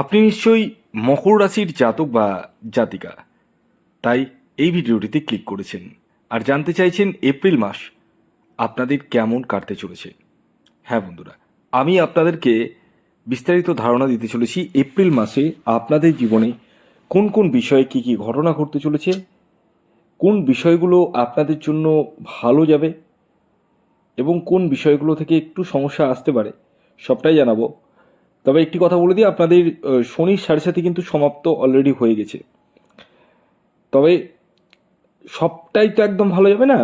আপনি নিশ্চয়ই মকর রাশির জাতক বা জাতিকা। তাই এই ভিডিওটিতে ক্লিক করেছেন আর জানতে চাইছেন এপ্রিল মাস আপনাদের কেমন কাটতে চলেছে। হ্যাঁ বন্ধুরা, আমি আপনাদেরকে বিস্তারিত ধারণা দিতে চলেছি এপ্রিল মাসে আপনাদের জীবনে কোন কোন বিষয়ে কী কী ঘটনা ঘটতে চলেছে, কোন বিষয়গুলো আপনাদের জন্য ভালো যাবে এবং কোন বিষয়গুলো থেকে একটু সমস্যা আসতে পারে, সবটাই জানাব। তবে একটি কথা বলে দিই, আপনাদের শনির সাড়ে সাথে কিন্তু সমাপ্ত অলরেডি হয়ে গেছে। তবে সবটাই তো একদম ভালো যাবে না?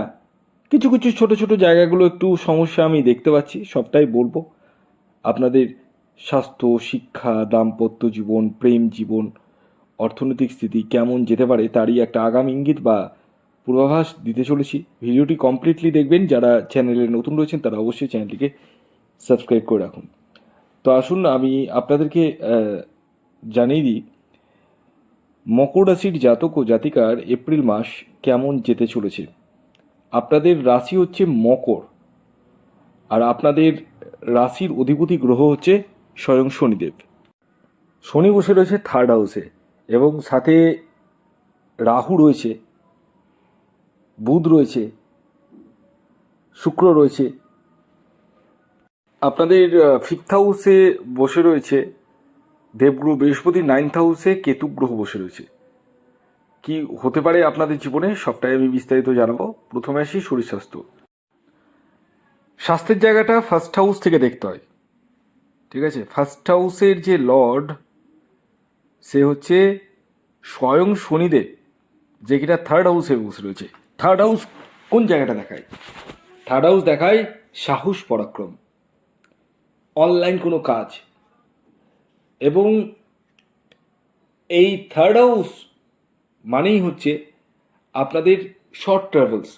কিছু কিছু ছোট ছোট জায়গাগুলো একটু সমস্যা আমি দেখতে পাচ্ছি, সবটাই বলব। আপনাদের স্বাস্থ্য, শিক্ষা, দাম্পত্য জীবন, প্রেম জীবন, অর্থনৈতিক স্থিতি কেমন যেতে পারে তারই একটা আগাম ইঙ্গিত বা পূর্বাভাস দিতে চলেছি। ভিডিওটি কমপ্লিটলি দেখবেন, যারা চ্যানেলে নতুন রয়েছেন তারা অবশ্যই চ্যানেলটিকে সাবস্ক্রাইব করে রাখুন। তো আসুন না, আমি আপনাদেরকে জানিয়ে দিই, মকর রাশির জাতক ও জাতিকার এপ্রিল মাস কেমন যেতে চলেছে? আপনাদের রাশি হচ্ছে মকর, আর আপনাদের রাশির অধিপতি গ্রহ হচ্ছে স্বয়ং শনিদেব। শনি বসে রয়েছে থার্ড হাউসে এবং সাথে রাহু রয়েছে, বুধ রয়েছে, শুক্র রয়েছে আপনাদের ফিফথ হাউসে বসে রয়েছে দেবগ্রহ বৃহস্পতি নাইন্থ হাউসে কেতু গ্রহ বসে রয়েছে। কি হতে পারে আপনাদের জীবনে? সবটাই আমি বিস্তারিত জানাব। প্রথমে আসি শরীর স্বাস্থ্য। স্বাস্থ্যের জায়গাটা ফার্স্ট হাউস থেকে দেখতে হয়। ঠিক আছে? ফার্স্ট হাউসের যে লর্ড সে হচ্ছে স্বয়ং শনিদেব, যে কিনা থার্ড হাউসে বসে রয়েছে। থার্ড হাউস কোন জায়গাটা দেখায়? থার্ড হাউস দেখায় সাহস পরাক্রম। অনলাইন কোনো কাজ। এবং এই থার্ড হাউস মানেই হচ্ছে আপনাদের শর্ট ট্রাভেলস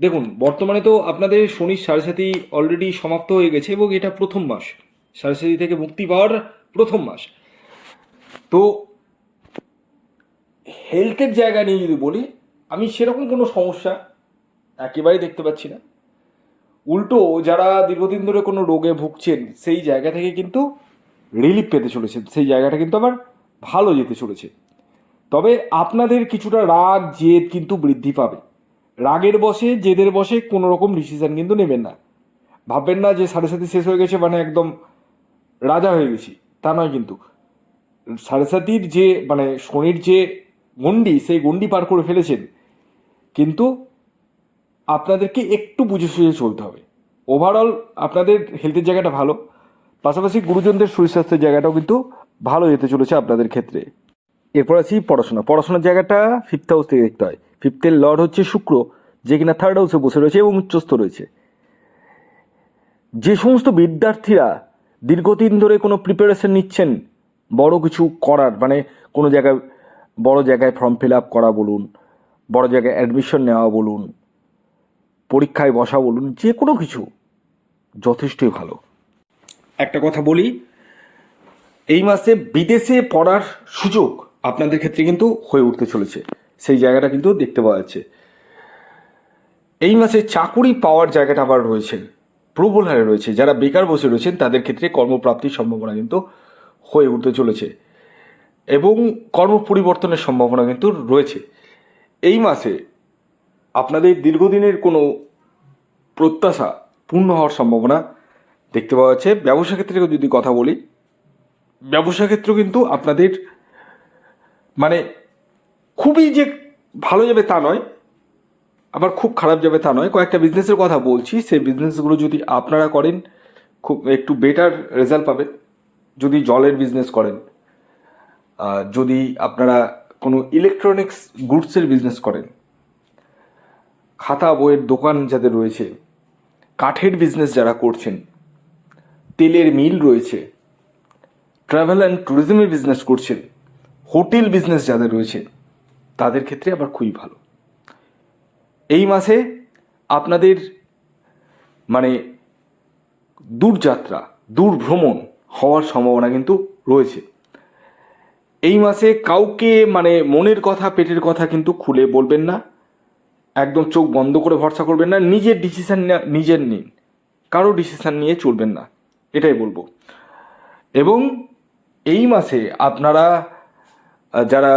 দেখুন, বর্তমানে তো আপনাদের শনির সাড়ে সাথী অলরেডি সমাপ্ত হয়ে গেছে এবং এটা প্রথম মাস। সাড়ে থেকে মুক্তি পাওয়ার প্রথম মাস। তো হেলথের জায়গা নিয়ে যদি বলি, আমি সেরকম কোনো সমস্যা একেবারেই দেখতে পাচ্ছি না। উল্টো যারা দীর্ঘদিন ধরে কোনো রোগে ভুগছেন, সেই জায়গা থেকে কিন্তু রিলিফ পেতে চলেছেন। সেই জায়গাটা কিন্তু আবার ভালো যেতে চলেছে। তবে আপনাদের কিছুটা রাগ, জেদ কিন্তু বৃদ্ধি পাবে। রাগের বসে, জেদের বসে কোনো রকম ডিসিশন কিন্তু নেবেন না। ভাববেন না যে সাড়ে সাথে শেষ হয়ে গেছে মানে একদম রাজা হয়ে গেছি। তা নয় কিন্তু। সাড়ে সাতির যে মানে শনির যে গণ্ডি, সেই গণ্ডি পার করে ফেলেছেন। কিন্তু আপনাদেরকে একটু বুঝে সুঝে চলতে হবে। ওভারঅল আপনাদের হেলথের জায়গাটা ভালো। পাশাপাশি গুরুজনদের শরীর স্বাস্থ্যের জায়গাটাও কিন্তু ভালো যেতে চলেছে আপনাদের ক্ষেত্রে। এরপর আছি পড়াশোনা। পড়াশোনার জায়গাটা ফিফথ হাউস থেকে দেখতে হয়। ফিফথের লর্ড হচ্ছে শুক্র, যে কিনা থার্ড হাউসে বসে রয়েছে এবং উচ্চস্থ রয়েছে। যে সমস্ত বিদ্যার্থীরা দীর্ঘদিন ধরে কোনো প্রিপারেশন নিচ্ছেন, বড় কিছু করার মানে কোনো জায়গায়, বড় জায়গায় ফর্ম ফিল আপ করা বলুন, বড় জায়গায় অ্যাডমিশন নেওয়া বলুন পরীক্ষায় বসা বলুন, যে কোনো কিছু যথেষ্টই ভালো। একটা কথা বলি, এই মাসে বিদেশে পড়ার সুযোগ আপনাদের ক্ষেত্রে কিন্তু হয়ে উঠতে চলেছে। সেই জায়গাটা কিন্তু দেখতে পাওয়া যাচ্ছে। এই মাসে চাকুরি পাওয়ার জায়গাটা আবার রয়েছে, প্রবল হারে রয়েছে। যারা বেকার বসে রয়েছেন, তাদের ক্ষেত্রে কর্মপ্রাপ্তির সম্ভাবনা কিন্তু হয়ে উঠতে চলেছে। এবং কর্ম পরিবর্তনের সম্ভাবনা কিন্তু রয়েছে। এই মাসে আপনাদের দীর্ঘদিনের কোনো প্রত্যাশা পূর্ণ হওয়ার সম্ভাবনা দেখতে পাওয়া যাচ্ছে। ব্যবসা ক্ষেত্রে যদি কথা বলি, ব্যবসা ক্ষেত্র কিন্তু আপনাদের মানে খুবই যে ভালো যাবে তা নয়, আবার খুব খারাপ যাবে তা নয়। কয়েকটা বিজনেসের কথা বলছি, সেই বিজনেসগুলো যদি আপনারা করেন, খুব একটু বেটার রেজাল্ট পাবেন। যদি জলের বিজনেস করেন যদি আপনারা কোনো ইলেকট্রনিক্স গুডসের বিজনেস করেন খাতা বইয়ের দোকান যাদের রয়েছে, কাঠের বিজনেস যারা করছেন, তেলের মিল রয়েছে ট্রাভেল অ্যান্ড ট্যুরিজমের বিজনেস করছেন হোটেল বিজনেস যাদের রয়েছে, তাদের ক্ষেত্রে আবার খুবই ভালো। এই মাসে আপনাদের মানে দূরযাত্রা দূর ভ্রমণ হওয়ার সম্ভাবনা কিন্তু রয়েছে। এই মাসে কাউকে মানে মনের কথা, পেটের কথা কিন্তু খুলে বলবেন না। একদম চোখ বন্ধ করে ভরসা করবেন না, নিজের ডিসিশান নিজের নিন। কারও ডিসিশান নিয়ে চলবেন না, এটাই বলব। এবং এই মাসে আপনারা যারা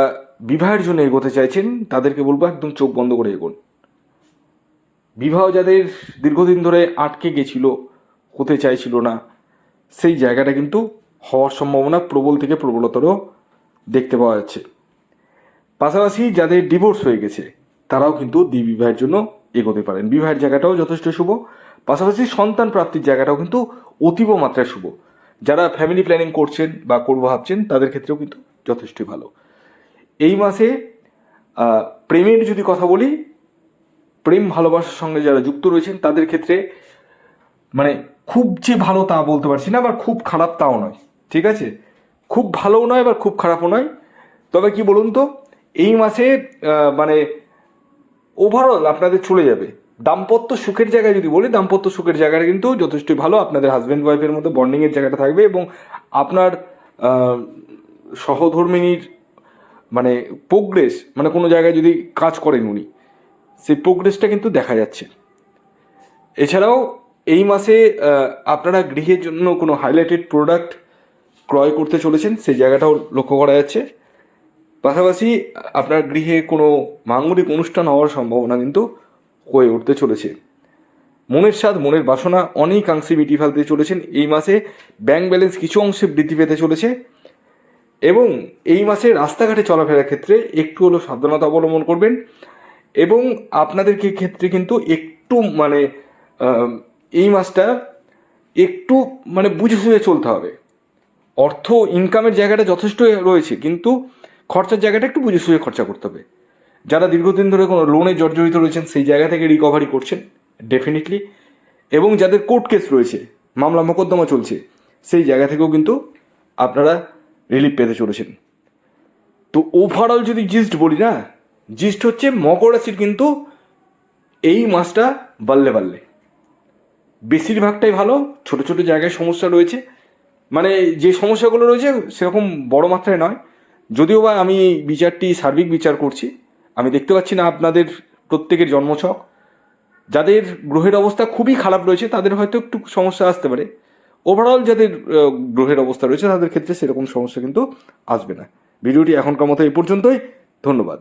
বিবাহের জন্য এগোতে চাইছেন, তাদেরকে বলব একদম চোখ বন্ধ করে এগোন। বিবাহ যাদের দীর্ঘদিন ধরে আটকে গেছিল, হতে চাইছিল না, সেই জায়গাটা কিন্তু হওয়ার সম্ভাবনা প্রবল থেকে প্রবলতর দেখতে পাওয়া যাচ্ছে। পাশাপাশি যাদের ডিভোর্স হয়ে গেছে তারাও কিন্তু দ্বি বিবাহের জন্য এগোতে পারেন। বিবাহের জায়গাটাও যথেষ্ট শুভ। পাশাপাশি সন্তান প্রাপ্তির জায়গাটাও কিন্তু অতীব মাত্রায় শুভ। যারা ফ্যামিলি প্ল্যানিং করছেন বা করব ভাবছেন, তাদের ক্ষেত্রেও কিন্তু যথেষ্টই ভালো। এই মাসে প্রেমের যদি কথা বলি, প্রেম ভালোবাসার সঙ্গে যারা যুক্ত রয়েছেন, তাদের ক্ষেত্রে মানে খুব যে ভালো তা বলতে পারছি না, আবার খুব খারাপ তাও নয়। ঠিক আছে? খুব ভালোও নয়, আবার খুব খারাপও নয়। তবে কি বলুন তো, এই মাসে মানে ওভারঅল আপনাদের চলে যাবে। দাম্পত্য সুখের জায়গায় যদি বলি, দাম্পত্য সুখের জায়গাটা কিন্তু যথেষ্টই ভালো। আপনাদের হাজব্যান্ড ওয়াইফের মধ্যে বন্ডিংয়ের জায়গাটা থাকবে এবং আপনার সহধর্মিনীর মানে প্রোগ্রেস মানে কোনো জায়গায় যদি কাজ করেন উনি, সেই প্রোগ্রেসটা কিন্তু দেখা যাচ্ছে। এছাড়াও এই মাসে আপনারা গৃহের জন্য কোনো হাইলাইটেড প্রোডাক্ট ক্রয় করতে চলেছেন, সেই জায়গাটাও লক্ষ্য করা যাচ্ছে। পাশাপাশি আপনার গৃহে কোনো মাঙ্গলিক অনুষ্ঠান হওয়ার সম্ভাবনা কিন্তু হয়ে উঠতে চলেছে। মনের স্বাদ, মনের বাসনা অনেকাংশে মিটিয়ে ফেলতে চলেছেন। এই মাসে ব্যাংক ব্যালেন্স কিছু অংশে বৃদ্ধি পেতে চলেছে এবং এই মাসে রাস্তাঘাটে চলাফেরার ক্ষেত্রে একটু হলেও সাবধানতা অবলম্বন করবেন এবং আপনাদেরকে ক্ষেত্রে কিন্তু একটু মানে এই মাসটা একটু মানে বুঝে সুঝে চলতে হবে। অর্থ ইনকামের জায়গাটা যথেষ্ট রয়েছে, কিন্তু খরচার জায়গাটা একটু বুঝে সুঝে খরচা করতে হবে। যারা দীর্ঘদিন ধরে কোনো লোনে জর্জরিত রয়েছেন, সেই জায়গা থেকে রিকভারি করছেন ডেফিনেটলি এবং যাদের কোর্ট কেস রয়েছে, মামলা মোকদ্দমা চলছে, সেই জায়গা থেকেও কিন্তু আপনারা রিলিফ পেতে চলেছেন। তো ওভারঅল যদি জিস্ট বলি না জিস্ট হচ্ছে মকর রাশির কিন্তু এই মাসটা বাল্লে বাল্লে বেশিরভাগটাই ভালো, ছোট ছোট জায়গায় সমস্যা রয়েছে। মানে যে সমস্যাগুলো রয়েছে, সেরকম বড় মাত্রায় নয়। যদিও বা আমি বিচারটি সার্বিক বিচার করছি, আমি দেখতে পাচ্ছি না আপনাদের প্রত্যেকের জন্মছক। যাদের গ্রহের অবস্থা খুবই খারাপ রয়েছে, তাদের হয়তো একটু সমস্যা আসতে পারে। ওভারঅল যাদের গ্রহের অবস্থা রয়েছে, তাদের ক্ষেত্রে সেরকম সমস্যা কিন্তু আসবে না। ভিডিওটি এখনকার মতো এই পর্যন্তই। ধন্যবাদ।